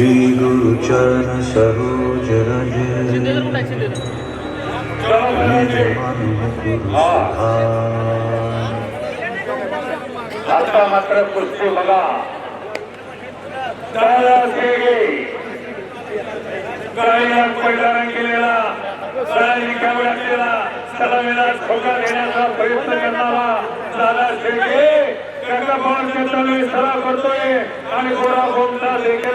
श्री गुरु चरण सरोज रज। आता मात्र पुष्टी बघा। कळ्यात पैदारण केलेला निकाम टाकलेला सलामीला ठोका देण्याचा प्रयत्न करणारा दादा शेळके काका पवन शेतांनी सराव करतोय. आणि गोरा भोमता देखील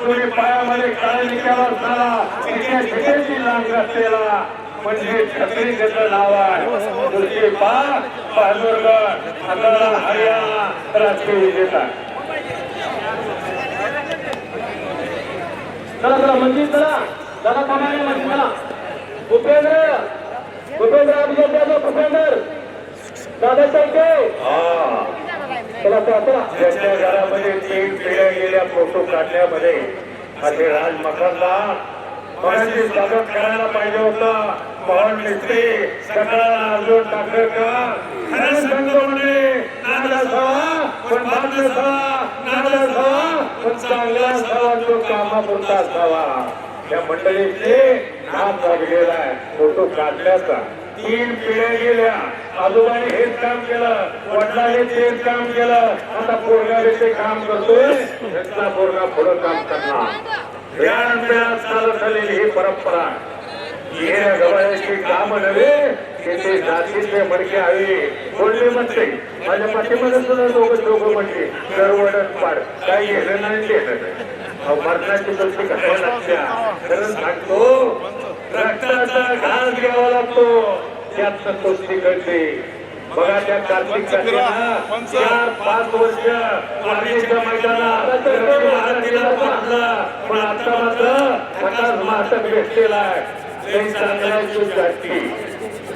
तुम्ही पायामध्ये काळे निकाल असणारा इतक्या शिकेची लांब असलेला म्हणजे छत्री त्याचं नाव आहे दुसरी पाच बहादूरगड अकरा हरियाणा राष्ट्रीय विजेता. चला चला मंदिर चला. दादा कामाने मंदिर चला. भूपेंद्र भूपेंद्र अभिजय भूपेंद्र. दादा शेळके चला चला चला. त्यांच्या घरामध्ये तीन पिढ्या गेल्या फोटो काढण्यामध्ये. असे राज मखनला मनाची स्वागत करायला पाहिजे होतं. पवन मिस्त्री सकाळला अर्जुन टाकरेकर खरं सांगतो म्हणजे नाद असावा पण बाद नसावा नाद असावा पण चांगला असावा तो कामापुरता असावा या मंडळीचे नाद लागलेला आहे. फोटो काढल्याचा तीन पिढ्या गेल्या. आजोबाने हेच काम केलं वडिलाने तेच काम केलं. आता पोरगाने ते काम करतोय त्यातला पोरगा पुढं काम करणार. या पिढ्यात चालत आलेली ही परंपरा. येण्या गवळ्याची काम नव्हे की ते जातीतले मडके आले बोलले म्हणते माझ्या पाठीमध्ये सुद्धा दोघं दोघं म्हणते करवडत पाड काही घेणं नाही ते मरणाची गोष्टी कशाला लागत्या कारण सांगतो रक्ताचा घास घ्यावा लागतो. त्यात कुस्ती कळते बघा त्या कार्तिक चार पाच वर्ष मैदानात. पण आता मात्र भेटलेला आहे.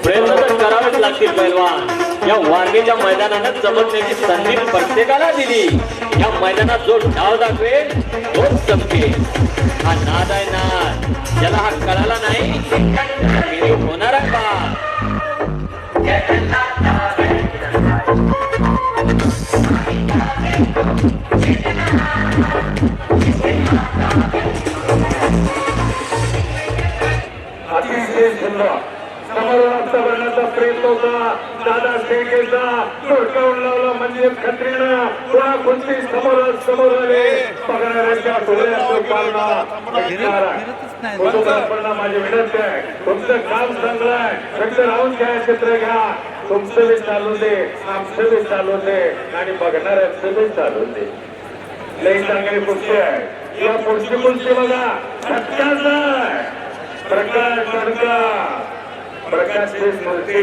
प्रयत्न तर करावेच लागतील पैलवान. या वारगेच्या मैदानानं चमकण्याची संधी प्रत्येकाला दिली. या मैदानात जो डाव दाखवेल तोच चमकेल हा नाद आहे नाद. ज्याला हा कळाला नाही होणार आहे का करण्याचा प्रयत्न होता. दादा शेळकेचा तोडकावून लावला म्हणजे खत्रीनं. पुन्हा कुस्ती समोर समोर आले. घेणार आहे कुटुंबांना माझी विनंती आहे. तुमचं काम चांगलं आहे. फक्त राहून घ्या क्षेत्र घ्या. तुमचं बी चालू दे. आमचं बी चालू दे. आणि बघणाऱ्यांचं बी चालू दे. लई चांगली कुस्ती आहे. या पुढची कुस्ती बघा. सत्याचा आहे. प्रकाश प्रकाश स्मृती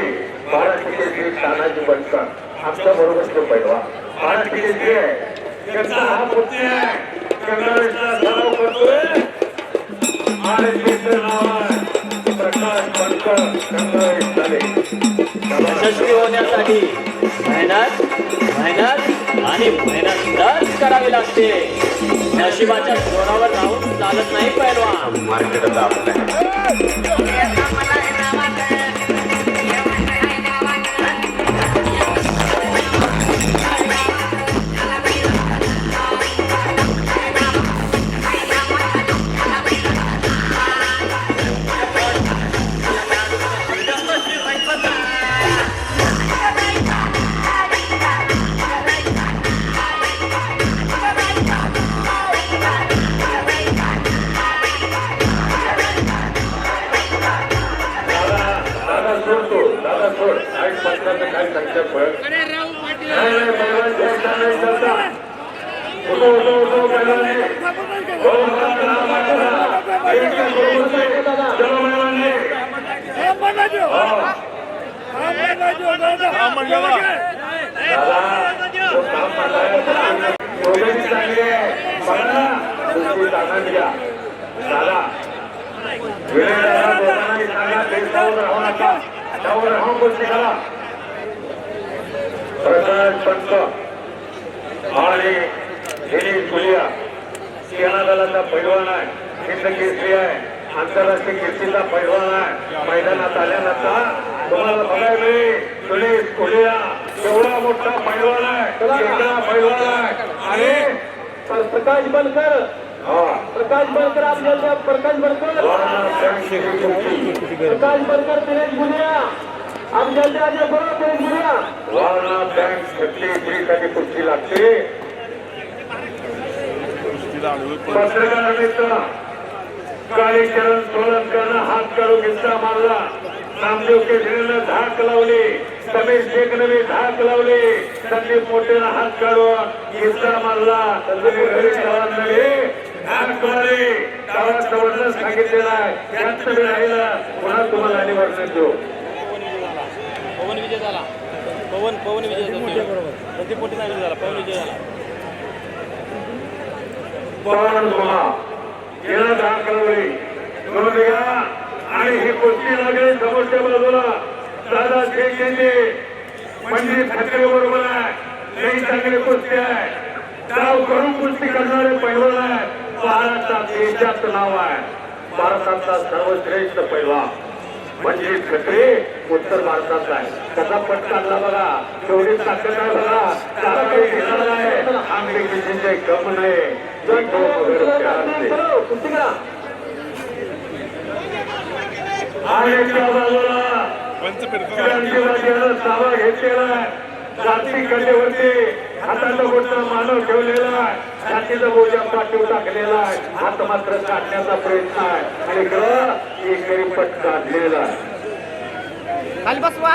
महाराष्ट्र केसरी तानाजी बनका आमच्या बरोबर तो पैलवा. महाराष्ट्र केसरी आहे. त्यांचा हा पुतणी आहे. गंगावेशला सराव करतोय. आणि तिचं नाव आहे प्रकाश बनका गंगावेश झाले यशस्वी होण्यासाठी मेहनत मेहनत आणि मेहनतच करावी लागते. नशिबाच्या जोरावर राहून चालत नाही पैलवान. मार्केट आपलं. दोघेही चांगले आहे. बघा वेळ राहू नका त्यावर राहून गोष्टी करा प्रकाश पंत आणि दिनेश फुलिया सेना दलाचा पैलवान आहे हिंद केसरी आहे आंतरराष्ट्रीय केसरीचा पैलवान आहे. मैदानात आल्यानंतर तुम्हाला बघायला मिळेल दिनेश फुलिया एवढा मोठा पैलवान आहे पैलवान आहे. आणि प्रकाश बनकर हा. प्रकाश बनकर आपल्या प्रकाश बनकर. प्रकाश बनकर दिनेश गुनिया आमच्या आधी बरोबर दिनेश बँक लागते. पत्रकार मित्र हात काढून घेतला मारला. नामदेव केसरीनं धाक लावली. समीर शेखने धाक लावली. संदीप मोठेनं हात काढून घेतला मारला. संदीप आहे. त्यात मी राहिला. पुन्हा तुम्हाला आणि वर्णन देऊ हो. पवन विजय झाला. पवन पवन विजय झाला. प्रदीप विजय झाला. पवन विजय झाला. पवन आणि ही कुस्ती लागली समोरच्या बाजूला. दादा शेख यांनी. म्हणजे ठाकरे बरोबर आहे. लई चांगली कुस्ती आहे. डाव करून कुस्ती करणारे पैलवान आहे महाराष्ट्रात देशात नाव आहे. भारतातला सर्वश्रेष्ठ पैलवान. म्हणजे खत्री उत्तर भारताचा आहे. कसा पट काढला बघा. तेवढी ताकद आहे बघा. त्याला काही घेणार नाही. आम्ही कितीचे गम नाही देखो आणि त्या बाजूला. ताबा घेतलेला जाती हाताचा मोठा मानव ठेवलेला आहे. छातीचा बोजा पाठीव टाकलेला आहे. हात मात्र काढण्याचा प्रयत्न आहे. आणि इकडं एकरी पट काढलेला आहे. खाली बसवा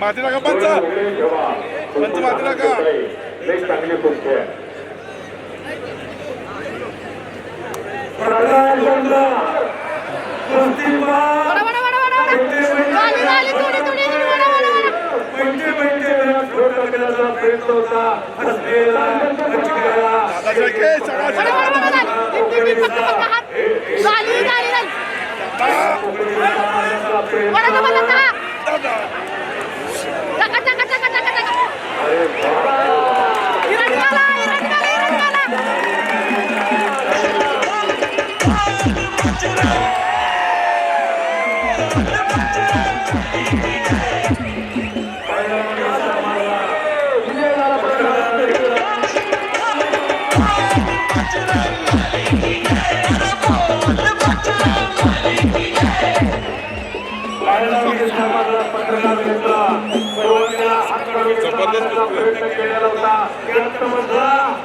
माती टाका पंच. पंच माती टाका. चांगली कुस्ती आहे ठोक टाकण्याचा प्रयत्न होता. हसलेला हसलेला. सर्वांना हात काढून